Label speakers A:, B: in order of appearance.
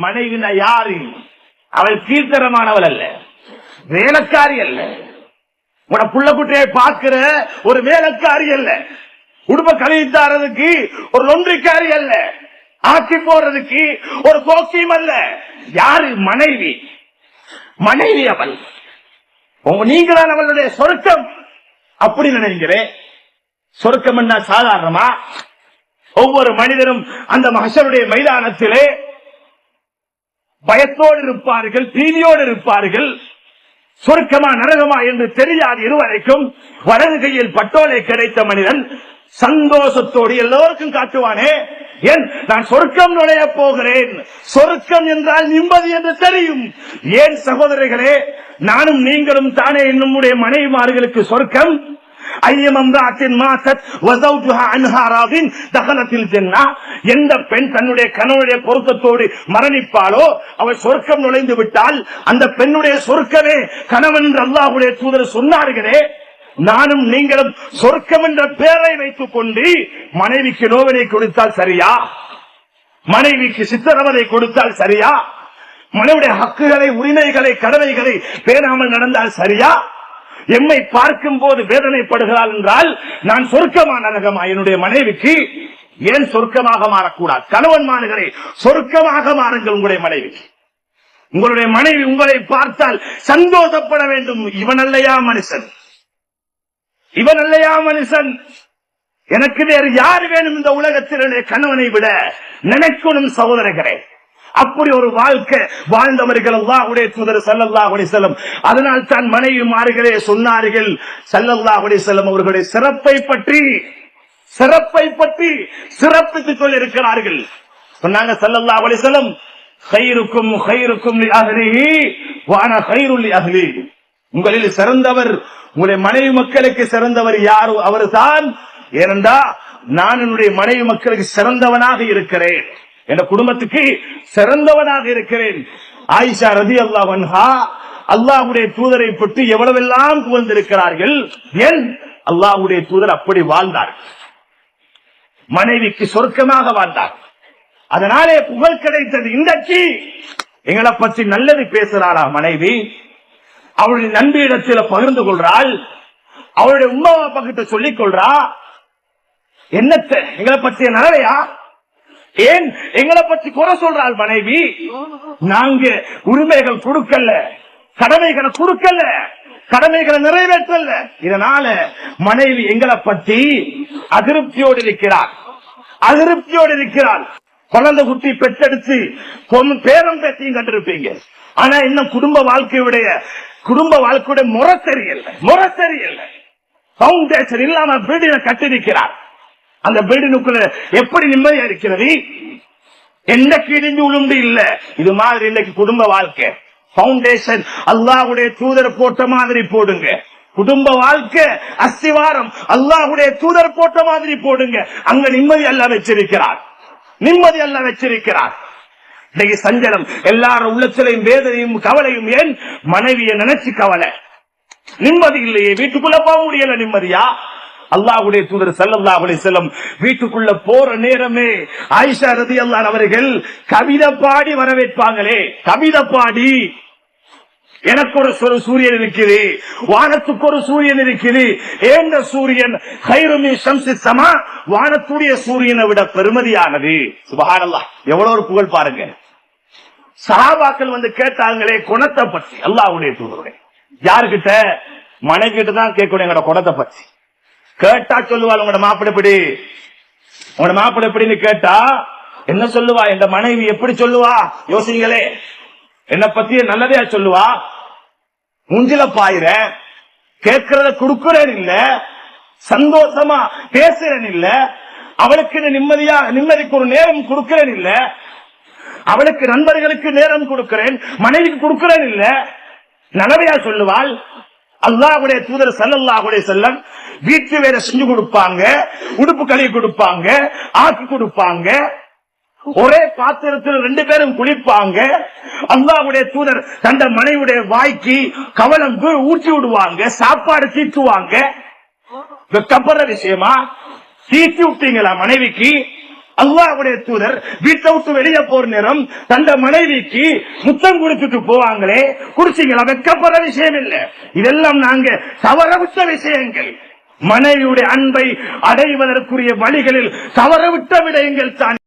A: மனைவினா யாரு? அவள் கீழ்த்தரமானவள் அல்ல. வேலைக்காரி அல்ல. உன புள்ள குட்டியை பார்க்கிற ஒரு வேலைக்காரி அல்ல. குடும்ப கழித்தாரதுக்கு ஒரு நொன்றிக்காரி அல்ல. ஆக்கி போடுறதுக்கு ஒரு கோக்கியம் அல்ல. யாரு? மனைவி. மனைவி அவள். உங்க நீங்களான் அவளுடைய சொருக்கம். அப்படி நினைக்கிறேன். சொருக்கம் என்ன சாதாரணமா? ஒவ்வொரு மனிதரும் அந்த மகசருடைய மைதானத்திலே பயத்தோடு இருப்பார்கள் பீதியோடு இருப்பார்கள் சொர்க்கமா நரகமா என்று தெரியாது இருவரைக்கும். வலது கையில் பட்டோலை கிடைத்த மனிதன் சந்தோஷத்தோடு எல்லோருக்கும் காட்டுவானே. ஏன்? நான் சொர்க்கம் நுழைய போகிறேன். சொர்க்கம் என்றால் நிம்மதி என்று தெரியும். ஏன் சகோதரர்களே நானும் நீங்களும் தானே நம்முடைய மனைவிமார்களுக்கு சொர்க்கம்? ஐயமம்ராத்தின் மாசத் வசௌஜுஹா அன்ஹா ராதின் ஜென்னா. எந்த பெண் தன்னுடைய கணவனுடைய பொருத்தத்தோடு மரணிப்பாளோ அவள் சொர்க்கம் நுழைந்து விட்டால் அந்த பெண்ணுடைய சொர்க்கமே கணவன் என்று அல்லாஹுடைய தூதர் சொன்னார்களே நானும் நீங்களும் சொர்க்கம் என்ற பெயரை வைத்துக் கொண்டு மனைவிக்கு நோவினை கொடுத்தால் சரியா? மனைவிக்கு சித்திரவதை கொடுத்தால் சரியா? மனைவிடைய ஹக்குகளை உரிமைகளை கடமைகளை பேணாமல் நடந்தால் சரியா? எம்மை பார்க்கும் போது வேதனைப்படுகிறாள் என்றால் நான் சொருக்கமான நரகமா? என்னுடைய மனைவிக்கு ஏன் சொர்க்கமாக மாறக்கூடாது? கணவன் கணவன்மான்களே சொர்க்கமாக மாறுங்கள் உங்களுடைய மனைவிக்கு. உங்களுடைய மனைவி உங்களை பார்த்தால் சந்தோஷப்பட வேண்டும். இவன் அல்லையா மனுஷன்? இவன் அல்லையா மனுஷன்? எனக்கு வேறு யார் வேணும் இந்த உலகத்தில்? கணவனை விட நினைக்கணும் சகோதரர்களே. அப்படி ஒரு வாழ்க்கை வாழ்ந்தவர்கள் அல்லாஹுடைய தூதர் சல்லல்லாஹ் அலிசல்லம் அதனால் தான் மனைவிமார்களே சொன்னார்கள் சல்லல்லாஹ் அலிசல்லம் அவர்களுடைய சிறப்பை பற்றி சிறப்பை பற்றி சிறப்பித்து சொல்லியிருக்கிறார்கள் சொன்னாங்க சல்லல்லாஹ் அலிசல்லம் ஹைருக்கும் ஹைருக்கும் வான ஹைருள்ளி அகலி உங்களில் சிறந்தவர் உங்களுடைய மனைவி மக்களுக்கு சிறந்தவர் யாரு? அவர்தான். ஏனென்றா நான் என்னுடைய மனைவி மக்களுக்கு சிறந்தவனாக இருக்கிறேன். என் குடும்பத்துக்கு சிறந்தவனாக இருக்கிறேன். ஆயிஷா ரதி அல்லாஹா அல்லாஹுடைய தூதரை பற்றி எவ்வளவெல்லாம் புகழ்ந்திருக்கிறார்கள்? ஏன்? அல்லாஹ்வுடைய தூதர் அப்படி வாழ்ந்தார். மனைவிக்கு சொர்க்கமாக வாழ்ந்தார். அதனாலே புகழ் கிடைத்தது இன்றைக்கு எங்களை பற்றி நல்லது பேசுறாரா மனைவி? அவளுடைய நன்றி இடத்துல பகிர்ந்து கொள்றாள். அவளுடைய உமா அப்பா கிட்ட சொல்லிக் கொள்றா. என்னத்த? எங்களை பற்றிய நலவையா? ஏன் எங்களை பற்றி குறை சொல்றாள் மனைவி? நாங்க உரிமைகள் கொடுக்கல கடமைகளை கொடுக்கல கடமைகளை நிறைவேற்றல. இதனால மனைவி எங்களை பற்றி அதிருப்தியோடு இருக்கிறார் அதிருப்தியோடு இருக்கிறார் குழந்தை குட்டி பெற்றெடுத்து பொம்- பேரம் பேசியும் கண்டிருப்பீங்க ஆனா இன்னும் குடும்ப வாழ்க்கையுடைய குடும்ப வாழ்க்கையுடைய முறை தெரியல முறை தெரியல பவுண்டேஷன் இல்லாம பில்டினை கட்டிருக்கிறார் அந்த பில்டினுக்குள்ள எப்படி நிம்மதியா இருக்கிறது? என்னைக்கு இடிஞ்சு உளுந்து இல்ல. இது மாதிரி இன்னைக்கு குடும்ப வாழ்க்கை. பவுண்டேஷன் அல்லாவுடைய தூதர் போட்ட மாதிரி போடுங்க. குடும்ப வாழ்க்கை அஸ்திவாரம் அல்லாஹுடைய தூதர் போட்ட மாதிரி போடுங்க. அங்க நிம்மதி அல்ல வச்சிருக்கிறார். நிம்மதி அல்ல வச்சிருக்கிறார். இன்னைக்கு சஞ்சலம் எல்லாரும் உள்ளத்திலையும் வேதனையும் கவலையும் ஏன்? மனைவியை நினைச்சு கவலை. நிம்மதி இல்லையே. வீட்டுக்குள்ள போக முடியல நிம்மதியா? அல்லாஹுடைய தூதர் ஸல்லல்லாஹு அலைஹி செல்லும் வீட்டுக்குள்ள போற நேரமே ஆயிஷா ரலியல்லாஹு அவர்கள் கவிதை பாடி வரவேற்பாங்களே. கவிதை பாடி. எனக்கு ஒரு சு- சூரியன் இருக்குது. வானத்துக்கு ஒரு சூரியன் இருக்குது. ஏந்த சூரியன்? கைருமி சம்சி சமா வானத்துடைய சூரியனை விட பெருமதியானது. சுபஹானல்லாஹ். எவ்வளவு ஒரு புகழ் பாருங்க. சஹாபாக்கள் வந்து கேட்டாங்களே குணத்தை பற்றி. அல்லாஹ்வுடைய தூதருடைய. யாருகிட்ட? மனைவி கிட்ட தான் கேட்கணும் எங்களோட குணத்தை பற்றி. கேட்டா சொல்லுவாள் உங்களோட மாப்பிள்ளை எப்படி? உங்களோட மாப்பிள்ளை எப்படின்னு கேட்டா என்ன சொல்லுவா? இந்த மனைவி எப்படி சொல்லுவா? யோசிங்களே. என்ன பத்தி நல்லதையா சொல்லுவா? முஞ்சில பாயிர கேட்கறத கொடுக்கிறேன் இல்ல சந்தோஷமா பேசுறேன் இல்ல அவளுக்கு நிம்மதியா நிம்மதிக்கு ஒரு நேரம் கொடுக்கிறேன் இல்ல அவளுக்கு நண்பர்களுக்கு நேரம் கொடுக்கிறேன் மனைவிக்கு கொடுக்கிறேன் இல்ல நல்லவையா சொல்லுவாள்? அல்லாஹுடைய தூதர் ஸல்லல்லாஹு செல்லம் வீட்டு வேலை செஞ்சு கொடுப்பாங்க உடுப்பு கழுவி கொடுப்பாங்க ஆக்கி கொடுப்பாங்க. ஒரே பாத்திரத்தில் ரெண்டு பேரும் குளிப்பாங்க. அல்லாவுடைய தூதர் தந்த மனைவியுடைய வாய்க்கு கவலம் ஊற்றி விடுவாங்க சாப்பாடு தீட்டுவாங்க. வெக்கப்படுற விஷயமா தீட்டி விட்டீங்களா மனைவிக்கு? அல்லாவுடைய தூதர் வீட்டை விட்டு வெளியே போற நேரம் தந்த மனைவிக்கு முத்தம் கொடுத்துட்டு போவாங்களே குடிச்சீங்களா வெக்கப்படுற விஷயம் இல்ல இதெல்லாம் நாங்க தவறவிட்ட விஷயங்கள். மனைவியுடைய அன்பை அடைவதற்குரிய வழிகளில் தவறவிட்ட விடயங்கள் தான்.